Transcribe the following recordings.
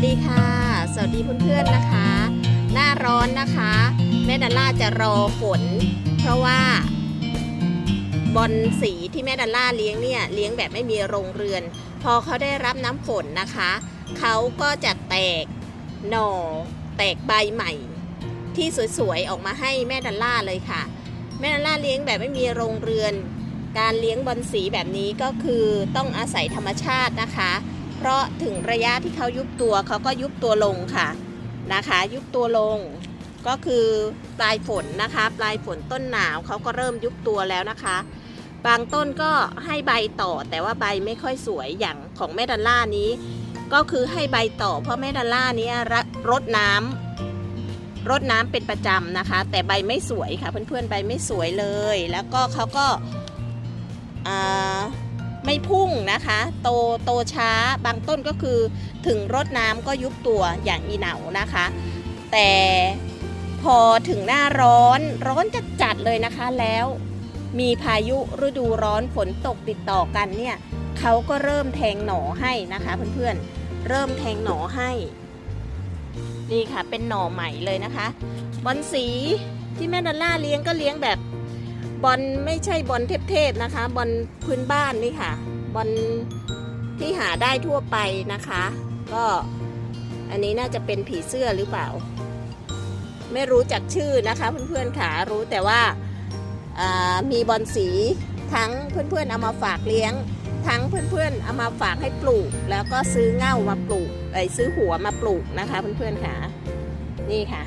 วัสดีค่ะ สวัสดีเพื่อนๆนะคะ หน้าร้อนนะคะ แม่ดัลล่าจะรอฝน เพราะว่า บอลสีที่แม่ดัลล่าเลี้ยงเนี่ยเลี้ยงแบบไม่มีโรงเรือน พอเขาได้รับน้ำฝนนะคะเขาก็จะแตกหน่อ แตกใบใหม่ ที่สวยๆออกมาให้แม่ดัลล่าเลยค่ะ แม่ดัลล่าเลี้ยงแบบไม่มีโรงเรือน การเลี้ยงบอลสีแบบนี้ก็คือต้องอาศัยธรรมชาตินะคะ เพราะถึงระยะที่เขายุบตัวเขาก็ยุบตัวลงค่ะนะคะ ยุบตัวลงก็คือปลายฝนนะคะ ปลายฝนต้นหนาวเขาก็เริ่มยุบตัวแล้วนะคะ บางต้นก็ให้ใบต่อแต่ว่าใบไม่ค่อยสวยอย่างของแม่ดัลล่านี้ ก็คือให้ใบต่อเพราะแม่ดัลล่านี้รรดน้ำรดน้ำเป็นประจำนะคะ แต่ใบไม่สวยค่ะเพื่อนๆใบไม่สวยเลย แล้วก็เขาก็อ่า ไม่พุ่งนะคะ โตโตช้าบางต้นก็คือถึงรดน้ำก็ยุบตัวอย่างอีเหนานะคะ แต่พอถึงหน้าร้อนร้อนจัดจัดๆเลยนะคะแล้วมีพายุฤดูร้อนฝนตกติดต่อกันเนี่ยเขาก็เริ่มแทงหน่อให้นะคะเพื่อนๆ เริ่มแทงหน่อให้ นี่ค่ะเป็นหน่อใหม่เลยนะคะ บอลสีที่แม่ดอลล่าเลี้ยงก็เลี้ยงแบบ บอลไม่ใช่บอลเทพๆนะคะ บอลพื้นบ้านนี่ค่ะ บอลที่หาได้ทั่วไปนะคะ ก็อันนี้น่าจะเป็นผีเสื้อหรือเปล่า ไม่รู้จักชื่อนะคะเพื่อนๆค่ะรู้แต่ว่าามีบอลสีทั้งเพื่อนๆเอามาฝากเลี้ยง ทั้งเพื่อนๆเอามาฝากให้ปลูก แล้วก็ซื้อเง่ามาปลูกไอซื้อหัวมาปลูกนะคะ เพื่อนๆค่ะนี่ค่ะ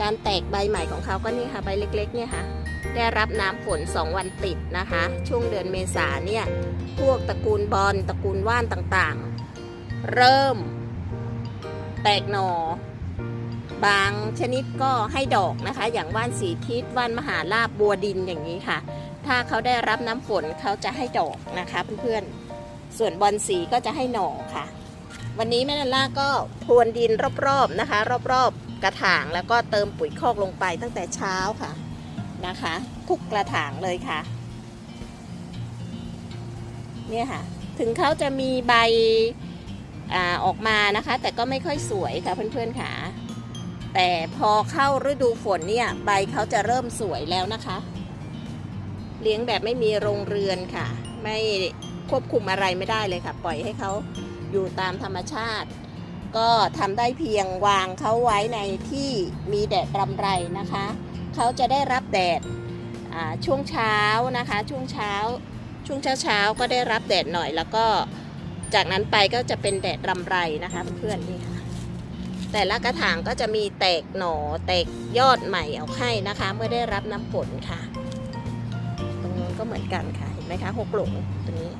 การแตกใบใหม่ของเขาก็นี่ค่ะใบเล็ก ๆ เนี่ยค่ะ ได้รับน้ำฝน 2 วันติดนะคะ ช่วงเดือนเมษาเนี่ยพวกตระกูลบอลตระกูลว่านต่างๆ เริ่ม แตกหนอบางชนิดก็ให้ดอกนะคะ อย่างว่านสีทิศว่านมหาลาบบัวดินอย่างนี้ค่ะ ถ้าเขาได้รับน้ำฝนเขาจะให้ดอกนะคะเพื่อนๆส่วนบอลสีก็จะให้หน่อค่ะ วันนี้แม่นันล่าก็พรวนดินรอบๆนะคะ รอบๆกระถางแล้วก็เติมปุ๋ยคอกลงไปตั้งแต่เช้าค่ะ นะคะ ทุกกระถางเลยค่ะ เนี่ยค่ะ ถึงเขาจะมีใบอออกมานะคะ แต่ก็ไม่ค่อยสวยค่ะเพื่อนๆค่ะแต่พอเข้าฤดูฝนเนี่ย ใบเขาจะเริ่มสวยแล้วนะคะ เลี้ยงแบบไม่มีโรงเรือนค่ะ ไม่ควบคุมอะไรไม่ได้เลยค่ะ ปล่อยให้เขาอยู่ตามธรรมชาติ ก็ทำได้เพียงวางเขาไว้ในที่มีแดดรำไรนะคะ เขาจะได้รับแดดช่วงเช้านะคะ ช่วงเช้า ช่วงเช้าเช้าๆก็ได้รับแดดหน่อย แล้วก็จากนั้นไปก็จะเป็นแดดรำไรนะคะเพื่อนๆนี่ค่ะแต่ละกระถางก็จะมีแตกหน่อแตกยอดใหม่ออกให้นะคะ เมื่อได้รับน้ำฝนค่ะ ตรงนู้นก็เหมือนกันค่ะเห็นไหมคะหกหลงตรงนี้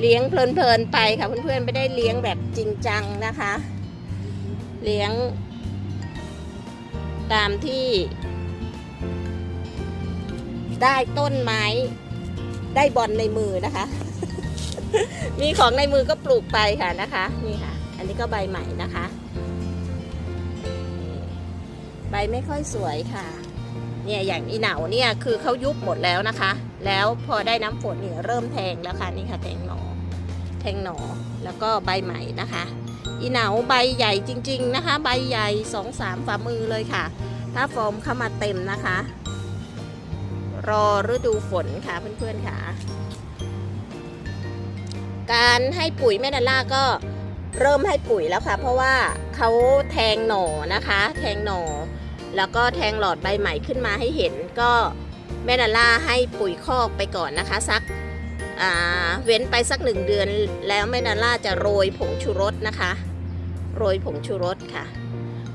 เลี้ยงเพลินๆไปค่ะเพื่อนๆไม่ได้เลี้ยงแบบจริงจังนะคะ เลี้ยง ตามที่ ได้ต้นไม้ ได้บอลในมือนะคะ มีของในมือก็ปลูกไปค่ะนะคะ นี่ค่ะ อันนี้ก็ใบใหม่นะคะ ใบไม่ค่อยสวยค่ะ เนี่ยอย่างอีเหนาเนี่ยคือเขายุบหมดแล้วนะคะ แล้วพอได้น้ำฝนเนี่ยเริ่มแทงแล้วค่ะนี่ค่ะแทงหนอแทงหนอแล้วก็ใบใหม่นะคะ อีเหนาใบใหญ่จริง ๆนะคะ ใบใหญ่สองสามฝ่ามือเลยค่ะ ถ้าฟอร์มเข้ามาเต็มนะคะ รอฤดูฝนค่ะเพื่อนๆค่ะ การให้ปุ๋ยแม่ดาล่าก็เริ่มให้ปุ๋ยแล้วค่ะ เพราะว่าเขาแทงหน่อนะคะ แทงหน่อ แล้วก็แทงหลอดใบใหม่ขึ้นมาให้เห็นก็แม่ดาล่าให้ปุ๋ยคอกไปก่อนนะคะ สัก เว้นไปสักหนึ่งเดือนแล้วแม่ดาล่าจะโรยผงชูรสนะคะ โรยผงชูรสค่ะ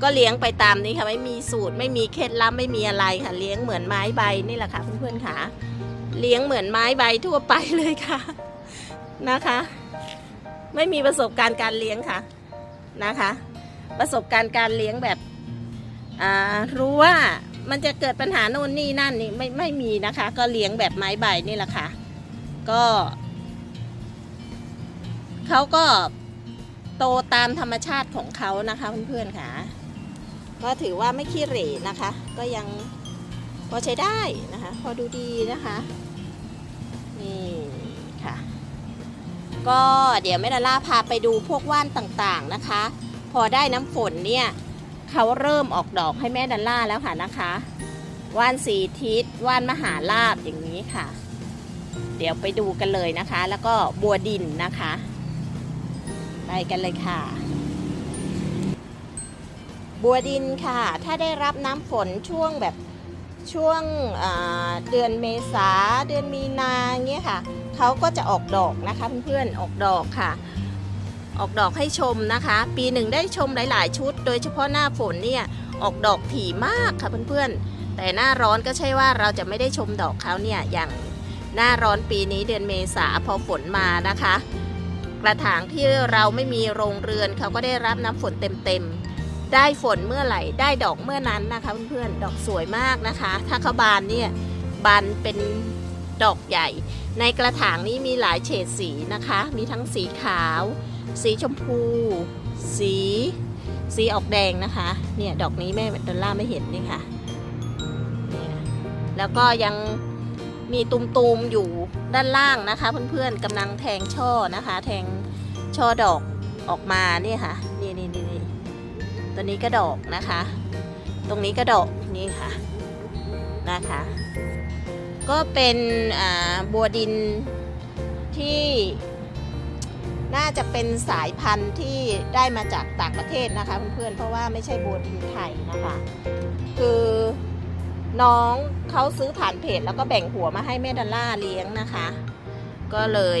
ก็เลี้ยงไปตามนี้ค่ะไม่มีสูตรไม่มีเคล็ดลับไม่มีอะไรค่ะ เลี้ยงเหมือนไม้ใบนี่แหละค่ะเพื่อนๆค่ะ เลี้ยงเหมือนไม้ใบทั่วไปเลยค่ะนะคะ ไม่มีประสบการณ์การเลี้ยงค่ะนะคะ ประสบการณ์การเลี้ยงแบบรู้ว่ามันจะเกิดปัญหาโน่นนี่นั่นนี่ไม่ไม่มีนะคะ ก็เลี้ยงแบบไม้ใบนี่แหละค่ะ ก็เขาก็โตตามธรรมชาติของเขานะคะเพื่อนๆค่ะ ก็ถือว่าไม่ขี้เหร่นะคะ ก็ยังพอใช้ได้นะคะ พอดูดีนะคะนี่ค่ะ ก็เดี๋ยวแม่ดาล่าพาไปดูพวกว่านต่างๆนะคะ พอได้น้ำฝนเนี่ยเขาเริ่มออกดอกให้แม่ดาล่าแล้วค่ะนะคะ ว่านสีทิศว่านมหาลาบอย่างนี้ค่ะ เดี๋ยวไปดูกันเลยนะคะ แล้วก็บัวดินนะคะ ไปกันเลยค่ะ บัวดินค่ะ ถ้าได้รับน้ำฝนช่วงแบบช่วงเดือนเมษาเดือนมีนาเงี้ยค่ะเขาก็จะออกดอกนะคะเพื่อนๆออกดอกค่ะ ออกดอกให้ชมนะคะ ปีหนึ่งได้ชมหลาย ๆ ชุด โดยเฉพาะหน้าฝนเนี่ยออกดอกถี่มากค่ะเพื่อนๆแต่หน้าร้อนก็ใช่ว่าเราจะไม่ได้ชมดอกเขาเนี่ยอย่าง หน้าร้อนปีนี้เดือนเมษาพอฝนมานะคะ กระถางที่เราไม่มีโรงเรือนเขาก็ได้รับน้ำฝนเต็มๆ ได้ฝนเมื่อไหร่ได้ดอกเมื่อนั้นนะคะเพื่อนๆดอกสวยมากนะคะ ถ้าเขาบานเนี่ยบานเป็นดอกใหญ่ ในกระถางนี้มีหลายเฉดสีนะคะ มีทั้งสีขาว สีชมพู สีสีออกแดงนะคะ เนี่ยดอกนี้แม่ดอลล่าไม่เห็นนี่ค่ะ แล้วก็ยัง มีตุมๆอยู่ด้านล่างนะคะ เพื่อนๆกำลังแทงช่อนะคะ แทงช่อดอกออกมาเนี่ยค่ะ นี่นี่นี่ตัวนี้ก็ดอกนะคะ ตรงนี้ก็ดอกนี่ค่ะนะคะ ก็เป็นบัวดินที่น่าจะเป็นสายพันธุ์ที่ได้มาจากต่างประเทศนะคะเพื่อนๆ เพราะว่าไม่ใช่บัวดินไทยนะคะ คือ น้องเขาซื้อผ่านเพจแล้วก็แบ่งหัวมาให้แม่ดอลล่าเลี้ยงนะคะ ก็เลย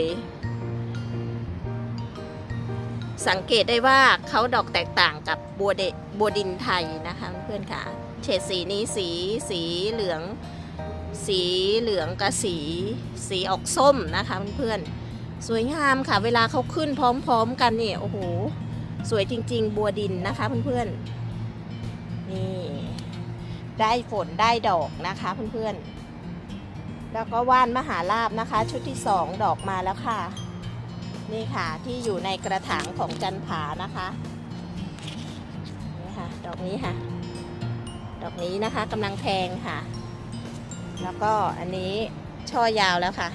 สังเกตได้ว่าเขาดอกแตกต่างกับบัวเดบัวดินไทยนะคะเพื่อนค่ะ เฉดสีนี้สีสีเหลือง สีเหลืองกับสี สีออกส้มนะคะเพื่อนๆสวยงามค่ะ เวลาเขาขึ้นพร้อม ๆ กันเนี่ยโอ้โหสวยจริง ๆ บัวดินนะคะเพื่อนๆนี่ ได้ฝนได้ดอกนะคะเพื่อนๆ แล้วก็ว่านมหาลาบนะคะ ชุดที่สองดอกมาแล้วค่ะ นี่ค่ะที่อยู่ในกระถางของจันผานะคะนี่ค่ะดอกนี้ค่ะ ดอกนี้นะคะกำลังแทงค่ะ แล้วก็อันนี้ช่อยาวแล้วค่ะ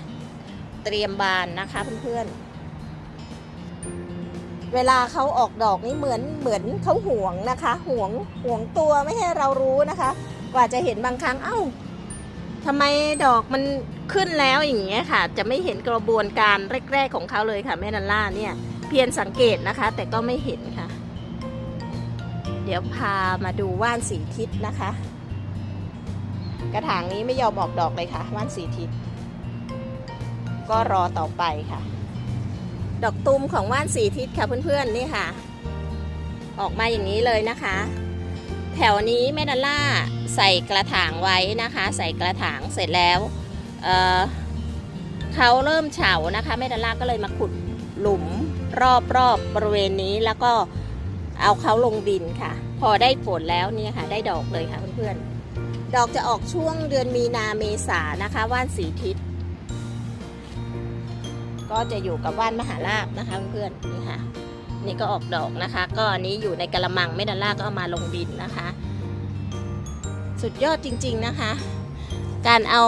เตรียมบานนะคะเพื่อนๆ เวลาเขาออกดอกนี่เหมือนเหมือนเขาห่วงนะคะห่วงห่วงตัวไม่ให้เรารู้นะคะ กว่าจะเห็นบางครั้งเอ้าทำไมดอกมันขึ้นแล้วอย่างเงี้ยค่ะ จะไม่เห็นกระบวนการแรก ๆ ของเขาเลยค่ะแม่นันล่าเนี่ย เพียรสังเกตนะคะ แต่ก็ไม่เห็นค่ะ เดี๋ยวพามาดูว่านสีทิศนะคะ กระถางนี้ไม่ยอมออกดอกเลยค่ะ ว่านสีทิศก็รอต่อไปค่ะ ดอกตุมของว่านสีทิศค่ะเพื่อนๆนี่ค่ะ ออกมาอย่างนี้เลยนะคะ แถวนี้แม่ดอลล่าใส่กระถางไว้นะคะ ใส่กระถางเสร็จแล้วเเขาเริ่มเฉานะคะแม่ดอลล่าก็เลยมาขุดหลุมรอบๆบบริเวณนี้แล้วก็เอาเขาลงดินค่ะ พอได้ฝนแล้วเนี่ยค่ะ ได้ดอกเลยค่ะเพื่อนๆดอกจะออกช่วงเดือนมีนาเมษานะคะ ว่านสีทิศ ก็จะอยู่กับว่านมหาลาบนะคะเพื่อนๆนี่ค่ะ นี่ก็ออกดอกนะคะ ก็อันนี้อยู่ในกระมังไม่ดันล่าก็เอามาลงดินนะคะ สุดยอดจริงๆนะคะ การเอา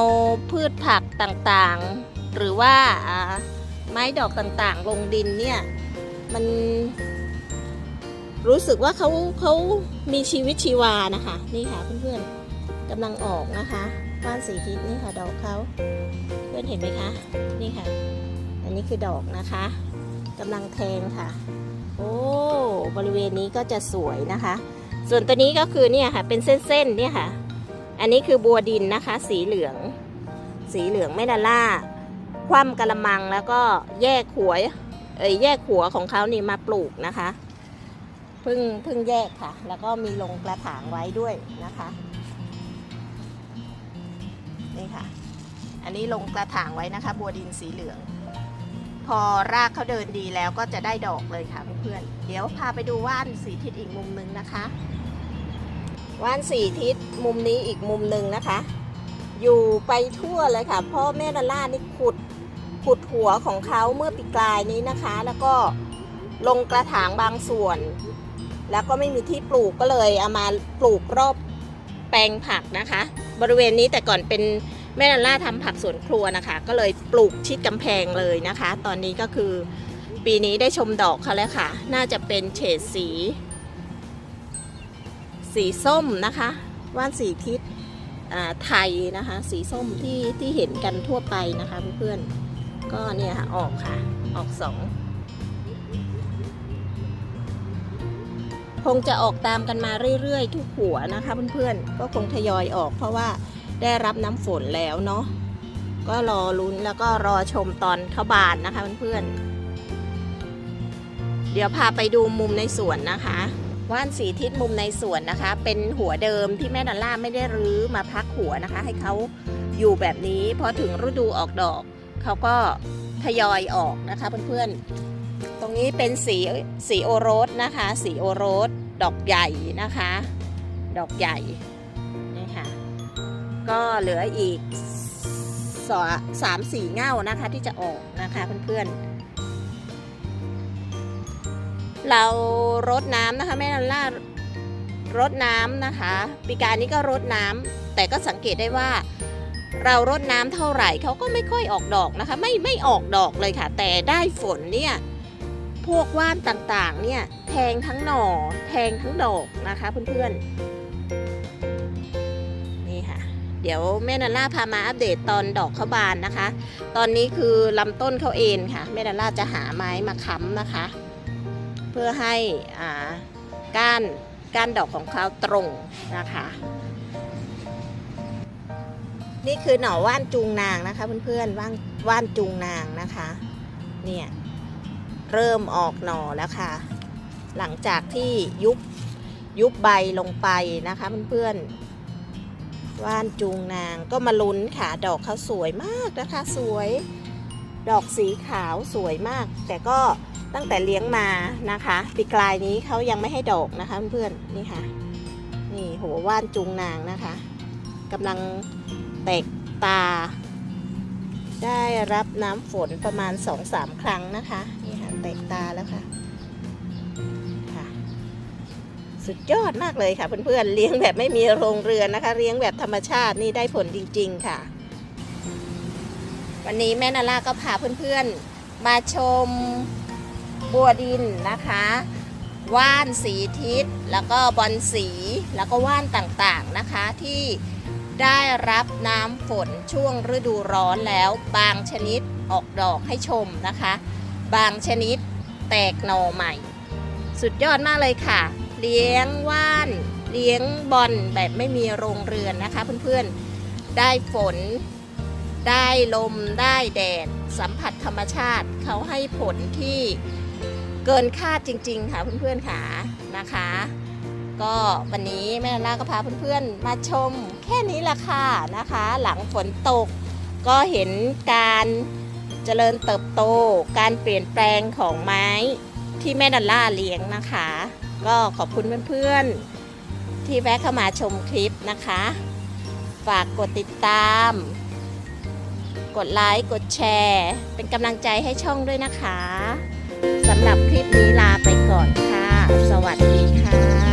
พืชผักต่างๆ หรือว่าไม้ดอกต่างๆ ลงดินเนี่ยมันรู้สึกว่าเขาเขามีชีวิตชีวานะคะ นี่ค่ะเพื่อนๆกำลังออกนะคะบ้านสีทิศนี่ค่ะดอกเขาเพื่อนเห็นไหมคะ นี่ค่ะ อันนี้คือดอกนะคะกำลังแทงค่ะ โอ้บริเวณนี้ก็จะสวยนะคะ ส่วนตัวนี้ก็คือเนี่ยค่ะ เป็นเส้นๆเนี่ยค่ะ อันนี้คือบัวดินนะคะ สีเหลือง สีเหลืองไม่ดาล่า คว่ำกระมังแล้วก็แยกหัวเอ้ยแยกหัวของเขานี่มาปลูกนะคะเพิ่งเพิ่งแยกค่ะ แล้วก็มีลงกระถางไว้ด้วยนะคะนี่ค่ะ อันนี้ลงกระถางไว้นะคะ บัวดินสีเหลือง พอรากเขาเดินดีแล้วก็จะได้ดอกเลยค่ะเพื่อนๆเดี๋ยวพาไปดูว่านสีทิศอีกมุมหนึ่งนะคะ ว่านสีทิศมุมนี้อีกมุมหนึ่งนะคะ อยู่ไปทั่วเลยค่ะพ่อแม่ดาล่านี่ขุดขุดหัวของเขาเมื่อปีกลายนี้นะคะ แล้วก็ลงกระถางบางส่วน แล้วก็ไม่มีที่ปลูกก็เลยเอามาปลูกรอบแปลงผักนะคะ บริเวณนี้แต่ก่อนเป็น แม่นันล่าทำผักสวนครัวนะคะ ก็เลยปลูกชิดกำแพงเลยนะคะ ตอนนี้ก็คือปีนี้ได้ชมดอกเขาแล้วค่ะ น่าจะเป็นเฉดสี สีส้มนะคะ ว่านสีทิศไทยนะคะ สีส้มที่ที่เห็นกันทั่วไปนะคะเพื่อนๆก็เนี่ยค่ะออกค่ะ ออกสองคงจะออกตามกันมาเรื่อยๆ ทุกหัวนะคะเพื่อนๆ ก็คงทยอยออกเพราะว่า ได้รับน้ำฝนแล้วเนาะก็รอลุ้นแล้วก็รอชมตอนเขาบานนะคะเพื่อนๆเดี๋ยวพาไปดูมุมในสวนนะคะว่านสีทิศมุมในสวนนะคะ เป็นหัวเดิมที่แม่ดอลล่าไม่ได้รื้อมาพักหัวนะคะ ให้เขาอยู่แบบนี้พอถึงฤดูออกดอกเขาก็ทยอยออกนะคะเพื่อนๆ ตรงนี้เป็นสีสีโอโรสนะคะ สีโอโรส ดอกใหญ่นะคะ ดอกใหญ่ ก็เหลืออีกสอสามสี่เง่านะคะที่จะออกนะคะเพื่อนๆ เรารดน้ำนะคะแม่นันล่ารดน้ำนะคะปีการนี้ก็รดน้ำแต่ก็สังเกตได้ว่า เรารดน้ำเท่าไหร่เขาก็ไม่ค่อยออกดอกนะคะ ไม่ไม่ออกดอกเลยค่ะ แต่ได้ฝนเนี่ยพวกว่านต่างๆเนี่ยแทงทั้งหน่อแทงทั้งดอกนะคะเพื่อนๆ เดี๋ยวแม่นันล่าพามาอัปเดตตอนดอกเขาบานนะคะ ตอนนี้คือลำต้นเขาเองค่ะ แม่นันล่าจะหาไม้มาค้ำนะคะ เพื่อให้อ่าก้านก้านดอกของเขาตรงนะคะ นี่คือหน่อว่านจูงนางนะคะ เพื่อนๆว่านว่านจูงนางนะคะ เนี่ยเริ่มออกหน่อแล้วค่ะ หลังจากที่ยุบยุบใบลงไปนะคะเพื่อนๆ ว่านจูงนางก็มาลุ้นค่ะ ดอกเขาสวยมากนะคะ สวย ดอกสีขาวสวยมาก แต่ก็ตั้งแต่เลี้ยงมานะคะปีกลายนี้เขายังไม่ให้ดอกนะคะเพื่อนๆนี่ค่ะ นี่หัวว่านจูงนางนะคะกำลังแตกตา ได้รับน้ำฝนประมาณ 2-3 ครั้งนะคะ นี่ค่ะแตกตาแล้วค่ะค่ะ สุดยอดมากเลยค่ะเพื่อนๆเลี้ยงแบบไม่มีโรงเรือนนะคะ เลี้ยงแบบธรรมชาตินี่ได้ผลจริง ๆ ค่ะ วันนี้แม่นาล่าก็พาเพื่อนๆ มาชมบัวดินนะคะว่านสีทิศแล้วก็บอลสีแล้วก็ว่านต่างๆนะคะที่ได้รับน้ำฝนช่วงฤดูร้อนแล้วบางชนิดออกดอกให้ชมนะคะ บางชนิดแตกหน่อใหม่ สุดยอดมากเลยค่ะ เลี้ยงว่าน เลี้ยงบอลแบบไม่มีโรงเรือนนะคะเพื่อนๆ ได้ฝน ได้ลม ได้แดด สัมผัสธรรมชาติเขาให้ผลที่เกินคาดจริง ๆ ค่ะเพื่อนๆค่ะนะคะ ก็วันนี้แม่ล่าก็พาเพื่อนๆ มาชมแค่นี้ละค่ะนะคะ หลังฝนตกก็เห็นการเจริญเติบโต การเปลี่ยนแปลงของไม้ที่แม่ดัลล่าเลี้ยงนะคะ ก็ขอบคุณเพื่อนๆ ที่แวะเข้ามาชมคลิปนะคะ ฝากกดติดตาม กดไลค์ กดแชร์ เป็นกำลังใจให้ช่องด้วยนะคะสำหรับคลิปนี้ลาไปก่อนค่ะ สวัสดีค่ะ